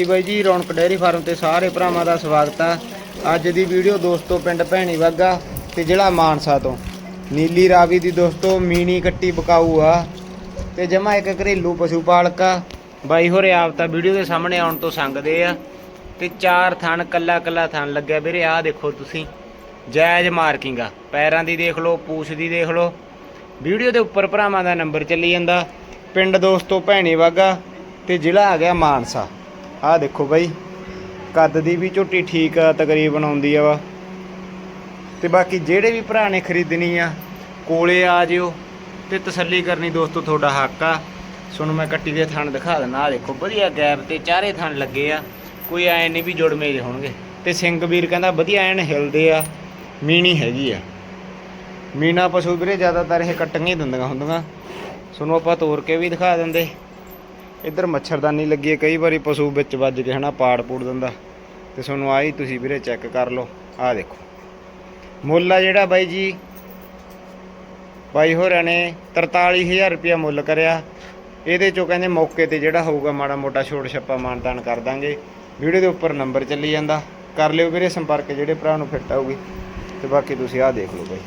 ਜੀ ਬਾਈ ਜੀ, ਰੌਣਕ ਡੇਅਰੀ ਫਾਰਮ ਤੇ ਸਾਰੇ ਭਰਾਵਾਂ ਦਾ ਸਵਾਗਤ ਆ। ਅੱਜ ਦੀ ਵੀਡੀਓ ਦੋਸਤੋ ਪਿੰਡ ਭੈਣੀ ਵਾਗਾ ਤੇ ਜ਼ਿਲ੍ਹਾ ਮਾਨਸਾ ਤੋਂ। ਨੀਲੀ ਰਾਵੀ ਦੀ ਦੋਸਤੋ, ਮੀਣੀ ਕੱਟੀ ਬਕਾਊ ਆ ਤੇ ਜਮਾ ਇੱਕ ਘਰੇਲੂ ਪਸ਼ੂ ਪਾਲਕ ਆ। ਬਾਈ ਹੋਰੇ ਆਪ ਤਾਂ ਵੀਡੀਓ ਦੇ ਸਾਹਮਣੇ ਆਉਣ ਤੋਂ ਸੰਗਦੇ ਆ ਤੇ ਚਾਰ ਥਣ, ਕੱਲਾ ਕੱਲਾ ਥਣ ਲੱਗਿਆ ਵੀਰੇ, ਆਹ ਦੇਖੋ ਤੁਸੀਂ। ਜਾਇਜ਼ ਮਾਰਕਿੰਗ ਆ। ਪੈਰਾਂ ਦੀ ਦੇਖ ਲਓ, ਪੂਛ ਦੀ ਦੇਖ ਲਓ। ਵੀਡੀਓ ਦੇ ਉੱਪਰ ਭਰਾਵਾਂ ਦਾ ਨੰਬਰ ਚੱਲੀ ਜਾਂਦਾ। ਪਿੰਡ ਦੋਸਤੋ, ਭੈਣੀ ਵਾਗਾ ਤੇ ਜ਼ਿਲ੍ਹਾ ਆ ਗਿਆ ਮਾਨਸਾ। ਆਹ ਦੇਖੋ ਬਾਈ, ਕੱਦ ਦੀ ਵੀ ਝੋਟੀ ਠੀਕ ਆ, ਤਕਰੀਬਨ ਆਉਂਦੀ ਆ ਵਾ। ਤੇ ਬਾਕੀ ਜਿਹੜੇ ਵੀ ਭਰਾ ਨੇ ਖਰੀਦਣੀ ਆ, ਕੋਲੇ ਆ ਜਿਓ ਤੇ ਤਸੱਲੀ ਕਰਨੀ ਦੋਸਤੋ, ਤੁਹਾਡਾ ਹੱਕ ਆ। ਤੁਹਾਨੂੰ ਮੈਂ ਕੱਟੀ ਦੇ ਥਣ ਦਿਖਾ ਦਿੰਦਾ, ਆਹ ਦੇਖੋ ਵਧੀਆ ਗੈਪ ਤੇ ਚਾਰੇ ਥਣ ਲੱਗੇ ਆ। ਕੋਈ ਐ ਨਹੀਂ ਵੀ ਜੁੜ ਮੇਜ ਹੋਣਗੇ। ਤੇ ਸਿੰਘ ਵੀਰ ਕਹਿੰਦਾ ਵਧੀਆ ਐਨ ਹਿਲਦੇ ਆ, ਮੀਣੀ ਹੈਗੀ ਆ। ਮੀਣਾ ਪਸ਼ੂ ਵੀਰੇ ਜ਼ਿਆਦਾਤਰ ਇਹ ਕੱਟੀਆਂ ਹੀ ਦਿੰਦੀਆਂ ਹੁੰਦੀਆਂ। ਤੁਹਾਨੂੰ ਆਪਾਂ ਤੋੜ ਕੇ ਵੀ ਦਿਖਾ ਦਿੰਦੇ। ਇੱਧਰ ਮੱਛਰਦਾਨੀ ਲੱਗੀ ਹੈ, ਕਈ ਵਾਰੀ ਪਸ਼ੂ ਵਿੱਚ ਵੱਜ ਕੇ ਹਨਾ ਪਾੜ ਪੂੜ ਦਿੰਦਾ। ਤੇ ਤੁਹਾਨੂੰ ਆਹੀ ਤੁਸੀਂ ਵੀਰੇ ਚੈੱਕ ਕਰ ਲਓ, ਆਹ ਦੇਖੋ। ਮੁੱਲ ਆ ਜਿਹੜਾ ਬਾਈ ਜੀ, ਬਾਈ ਹੋਰਾਂ ਨੇ 43000 ਰੁਪਇਆ ਮੁੱਲ ਕਰਿਆ। ਇਹਦੇ ਚੋਂ ਕਹਿੰਦੇ ਮੌਕੇ ਤੇ ਜਿਹੜਾ ਹੋਊਗਾ ਮਾੜਾ ਮੋਟਾ ਛੋਟ ਛੱਪਾ ਮਾਨਤਾਨ ਕਰ ਦਾਂਗੇ। ਵੀਡੀਓ ਦੇ ਉੱਪਰ ਨੰਬਰ ਚੱਲੀ ਜਾਂਦਾ। ਕਰ ਲਿਓ ਵੀਰੇ ਸੰਪਰਕ, ਜਿਹੜੇ ਭਰਾ ਨੂੰ ਫਿੱਟ ਆਊਗੀ। ਤੇ ਬਾਕੀ ਤੁਸੀਂ ਆਹ ਦੇਖ ਲਓ ਬਾਈ।